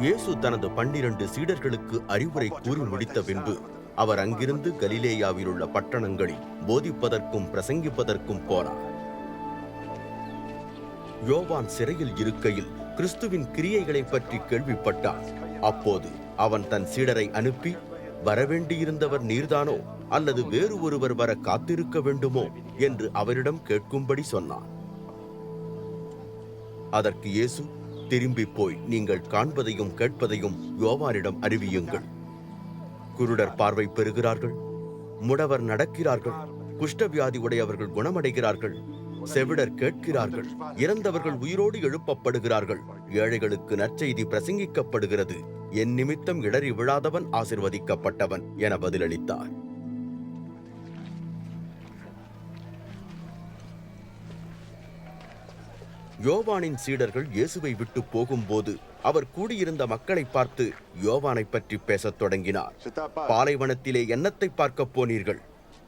இயேசு தனது பன்னிரண்டு சீடர்களுக்கு அறிவுரை கூறி முடித்த பின்பு அவர் அங்கிருந்து கலிலேயாவில் உள்ள பட்டணங்களில் போதிப்பதற்கும் பிரசங்கிப்பதற்கும் போனார். யோவான் சிறையில் இருக்கையில் கிறிஸ்துவின் கிரியைகளை பற்றி கேள்விப்பட்டான். அப்போது அவன் தன் சீடரை அனுப்பி வரவேண்டியிருந்தவர் நீர்தானோ? அல்லது வேறு ஒருவர் வர காத்திருக்க வேண்டுமோ? என்று அவரிடம் கேட்கும்படி சொன்னான். அதற்கு இயேசு திரும்பி போய் நீங்கள் காண்பதையும் கேட்பதையும் யோவானிடம் அறிவியுங்கள். குருடர் பார்வை பெறுகிறார்கள் முடவர் நடக்கிறார்கள் குஷ்டவியாதி உடையவர்கள் குணமடைகிறார்கள் செவிடர் கேட்கிறார்கள் இறந்தவர்கள் உயிரோடு எழுப்பப்படுகிறார்கள் ஏழைகளுக்கு நற்செய்தி பிரசங்கிக்கப்படுகிறது என் நிமித்தம் இடறி விழாதவன் ஆசிர்வதிக்கப்பட்டவன் என பதிலளித்தார். யோவானின் சீடர்கள் இயேசுவை விட்டு போகும்போது அவர் கூடியிருந்த மக்களை பார்த்து யோவானை பற்றி பேசத் தொடங்கினார். பாலைவனத்திலே என்னத்தை பார்க்கப் போனீர்கள்?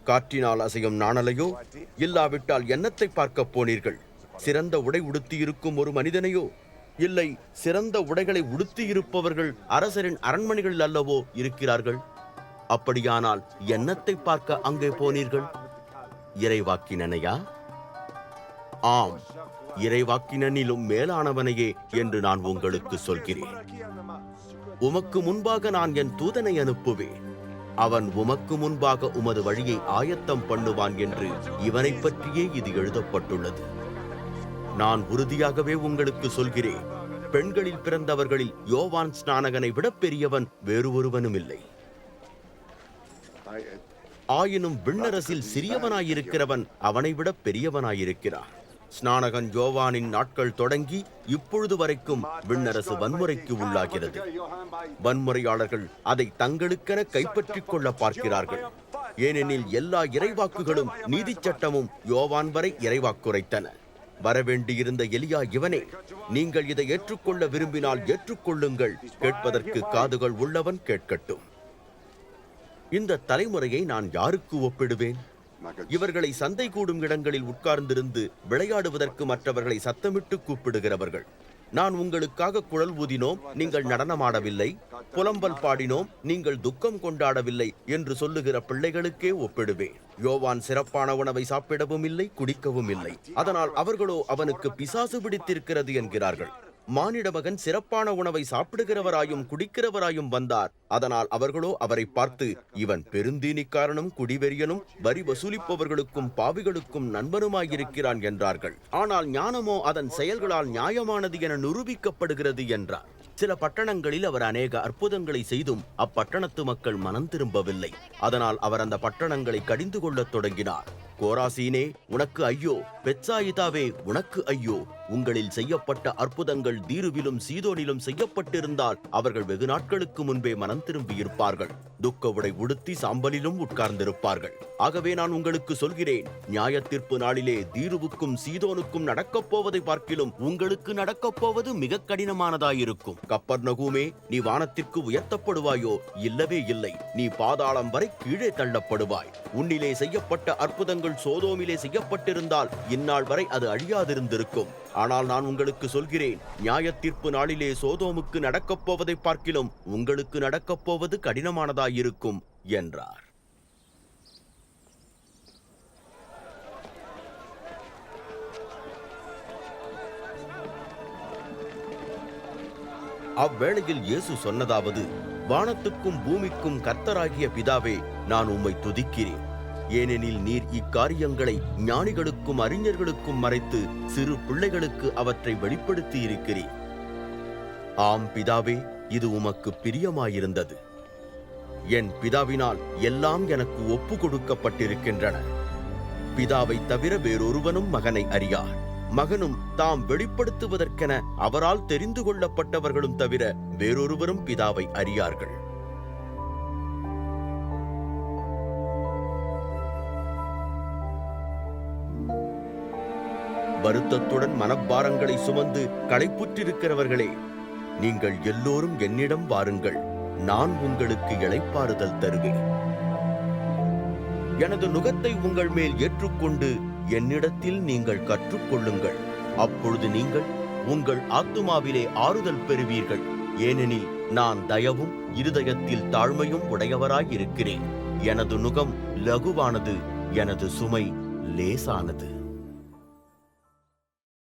காற்றினால் அசையும் நாணலையோ? இல்லாவிட்டால் என்னத்தை பார்க்கப் போனீர்கள்? சிறந்த உடை உடுத்தியிருக்கும் ஒரு மனிதனையோ? இல்லை சிறந்த உடைகளை உடுத்தியிருப்பவர்கள் அரசரின் அரண்மனைகளில் அல்லவோ இருக்கிறார்கள்? அப்படியானால் என்னத்தை பார்க்க அங்கே போனீர்கள்? இறைவாக்கினனையா ஆம். இறைவாக்கினனிலும் மேலானவனையே என்று நான் உங்களுக்கு சொல்கிறேன். உமக்கு முன்பாக நான் என் தூதனை அனுப்புவேன். அவன் உமக்கு முன்பாக உமது வழியை ஆயத்தம் பண்ணுவான் என்று இவனை பற்றியே இது எழுதப்பட்டுள்ளது. நான் உறுதியாகவே உங்களுக்கு சொல்கிறேன். பெண்களில் பிறந்தவர்களில் யோவான் ஸ்நானகனை விட பெரியவன் வேறு ஒருவனும் இல்லை ஆயினும் விண்ணரசில் சிறியவனாயிருக்கிறவன் அவனை விட பெரியவனாயிருக்கிறான். ஸ்நானகன் யோவானின் நாட்கள் தொடங்கி இப்பொழுது வரைக்கும் விண்ணரசு வன்முறைக்கு உள்ளாகிறது. வன்முறையாளர்கள் அதை தங்களுக்கென கைப்பற்றிக் கொள்ள பார்க்கிறார்கள். ஏனெனில் எல்லா இறைவாக்குகளும் நீதிச் சட்டமும் யோவான் வரை இறைவாக்குரைத்தன. வரவேண்டியிருந்த எலியா இவனே நீங்கள் இதை ஏற்றுக்கொள்ள விரும்பினால் ஏற்றுக்கொள்ளுங்கள். கேட்பதற்கு காதுகள் உள்ளவன் கேட்கட்டும். இந்த தலைமுறையை நான் யாருக்கு ஒப்பிடுவேன்? இவர்களை சந்தை கூடும் இடங்களில் உட்கார்ந்திருந்து விளையாடுவதற்கு மற்றவர்களை சத்தமிட்டு கூப்பிடுகிறவர்கள். நான் உங்களுக்காக குழல் ஊதினோம் நீங்கள் நடனமாடவில்லை. புலம்பல் பாடினோம் நீங்கள் துக்கம் கொண்டாடவில்லை என்று சொல்லுகிற பிள்ளைகளுக்கே ஒப்பிடுவேன். யோவான் சிறப்பான உணவை சாப்பிடவும் இல்லை குடிக்கவும் இல்லை அதனால் அவர்களோ அவனுக்கு பிசாசு பிடித்திருக்கிறது என்கிறார்கள். மானிட மகன் சிறப்பான உணவை சாப்பிடுகிறவராயும் குடிக்கிறவராயும் வந்தார். அதனால் அவர்களோ அவரை பார்த்து இவன் பெருந்தீனிக்காரனும் குடிவெறியனும் வரி வசூலிப்பவர்களுக்கும் பாவிகளுக்கும் நண்பனுமாயிருக்கிறான் என்றார்கள். ஆனால் ஞானமோ அதன் செயல்களால் நியாயமானது என நிரூபிக்கப்படுகிறது என்றார். சில பட்டணங்களில் அவர் அநேக அற்புதங்களை செய்தும் அப்பட்டணத்து மக்கள் மனம் திரும்பவில்லை. அதனால் அவர் அந்த பட்டணங்களை கடிந்து கொள்ளத் தொடங்கினார். கோராசீனே உனக்கு ஐயோ பெட்சாயிதாவே உனக்கு ஐயோ உங்களில் செய்யப்பட்ட அற்புதங்கள் தீருவிலும் சீதோனிலும் செய்யப்பட்டிருந்தால் அவர்கள் வெகு நாட்களுக்கு முன்பே மனம் திரும்பியிருப்பார்கள். துக்க உடை உடுத்தி சாம்பலிலும் உட்கார்ந்திருப்பார்கள். ஆகவே நான் உங்களுக்கு சொல்கிறேன் நியாய தீர்ப்பு நாளிலே தீருவுக்கும் சீதோனுக்கும் நடக்கப் போவதை பார்க்கிலும் உங்களுக்கு நடக்கப் போவது மிக கடினமானதாயிருக்கும். கப்பர் நகுமே நீ வானத்திற்கு உயர்த்தப்படுவாயோ? இல்லவே இல்லை. நீ பாதாளம் வரை கீழே தள்ளப்படுவாய். உன்னிலே செய்யப்பட்ட அற்புதங்கள் சோதோமிலே செய்யப்பட்டிருந்தால் இந்நாள் வரை அது அழியாதிருந்திருக்கும். ஆனால் நான் உங்களுக்கு சொல்கிறேன் நியாய தீர்ப்பு நாளிலே சோதோமுக்கு நடக்கப் போவதை பார்க்கிலும் உங்களுக்கு நடக்கப் போவது கடினமானதாயிருக்கும் என்றார். அவ்வேளையில் இயேசு சொன்னதாவது வானத்துக்கும் பூமிக்கும் கர்த்தராகிய பிதாவே நான் உம்மை துதிக்கிறேன். ஏனெனில் நீர் இக்காரியங்களை ஞானிகளுக்கும் அறிஞர்களுக்கும் மறைத்து சிறு பிள்ளைகளுக்கு அவற்றை வெளிப்படுத்தி இருக்கிறீர் ஆம் பிதாவே இது உமக்கு பிரியமாயிருந்தது. என் பிதாவினால் எல்லாம் எனக்கு ஒப்பு கொடுக்கப்பட்டிருக்கின்றன பிதாவை தவிர வேறொருவனும் மகனை அறியார். மகனும் தாம் வெளிப்படுத்துவதற்கென அவரால் தெரிந்து கொள்ளப்பட்டவர்களும் தவிர வேறொருவரும் பிதாவை அறியார்கள். வருத்தத்துடன் மனப்பாரங்களை சுமந்து களைப்புற்றிருக்கிறவர்களே நீங்கள் எல்லோரும் என்னிடம் வாருங்கள். நான் உங்களுக்கு இளைப்பாறுதல் தருவேன். எனது நுகத்தை உங்கள் மேல் ஏற்றுக்கொண்டு என்னிடத்தில் நீங்கள் கற்றுக்கொள்ளுங்கள். அப்பொழுது நீங்கள் உங்கள் ஆத்துமாவிலே ஆறுதல் பெறுவீர்கள். ஏனெனில் நான் தயவும் இருதயத்தில் தாழ்மையும் உடையவராயிருக்கிறேன். எனது நுகம் லகுவானது எனது சுமை லேசானது.